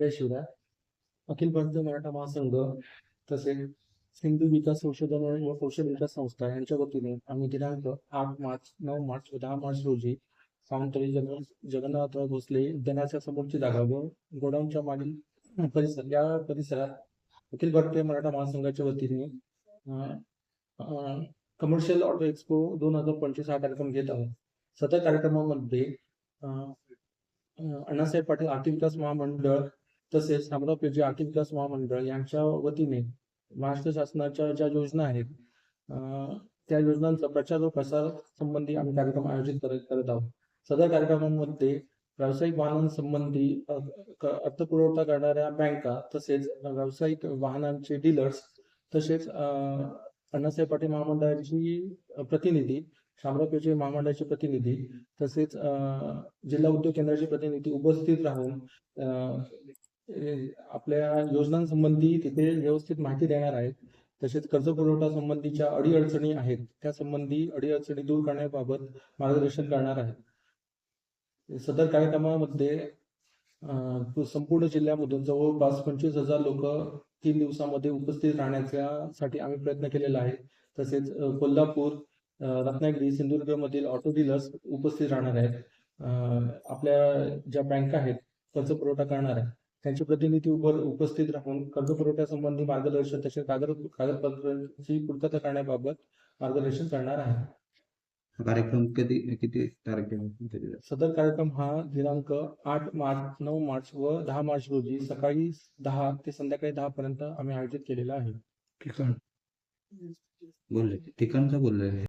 जय शिवराय. अखिल भारतीय मराठा महासंघ तसेच सिंधू विकास संशोधन व कौशल विकास संस्था यांच्या वतीने आम्ही दिनांक आठ मार्च नऊ मार्च व दहा मार्च रोजी सावंतवाडी जगन जगन्नाथराव भोसले उद्यानाच्या समोरची जागा व गोडाऊनच्या मागील परिसर या परिसरात अखिल भारतीय मराठा महासंघाच्या वतीने कमर्शियल ऑटो एक्सपो दोन हजार पंचवीस हा कार्यक्रम घेत आहोत. सदर कार्यक्रमामध्ये अण्णासाहेब पाटील आर्थिक विकास महामंडळ तसेच शामराव पेजे आर्थिक विकास महामंडळ यांच्या वतीने महाराष्ट्र शासनाच्या ज्या योजना आहेत त्या योजनांचा प्रचार व प्रसार संबंधी आम्ही कार्यक्रम आयोजित करत आहोत. सदर कार्यक्रमामध्ये व्यावसायिक वाहनांसंबंधी अर्थपुरवठा करणाऱ्या बँका तसेच व्यावसायिक वाहनांचे डीलर्स तसेच अं, अण्णासाहेब पाटील महामंडळाची प्रतिनिधी शामरावपेचे महामंडळाचे प्रतिनिधी तसेच अं, जिल्हा उद्योग केंद्राचे प्रतिनिधी उपस्थित राहून अं, आपल्या योजनांसंबंधी तिथे व्यवस्थित माहिती देणार आहेत. तसेच कर्ज पुरवठा संबंधीच्या अडीअडचणी आहेत. त्या संबंधी अडीअडचणी दूर करण्याबाबत मार्गदर्शन करणार आहेत. सदर कार्यक्रमामध्ये संपूर्ण जिल्ह्यामधून जवळपास पंचवीस हजार लोक तीन दिवसामध्ये उपस्थित राहण्यासाठी आम्ही प्रयत्न केलेला आहे. तसेच कोल्हापूर रत्नागिरी सिंधुदुर्ग मधील ऑटो डीलर्स उपस्थित राहणार आहेत. आपल्या ज्या बँका आहेत कर्ज पुरवठा करणार आहेत. त्यांचे प्रतिनिधी उप उपस्थित राहून कर्ज पुरवठ्यासंबंधी मार्गदर्शन तसेच कागद कागदपत्रांची पूर्तता करण्याबाबत मार्गदर्शन करणार आहे हा कार्यक्रम कधी किती तारखेला सदर कार्यक्रम हा दिनांक आठ मार्च नऊ मार्च व दहा मार्च रोजी सकाळी दहा ते संध्याकाळी दहा पर्यंत आम्ही आयोजित केलेला आहे. ठिकाण. बोलले ठिकाणचं बोलले.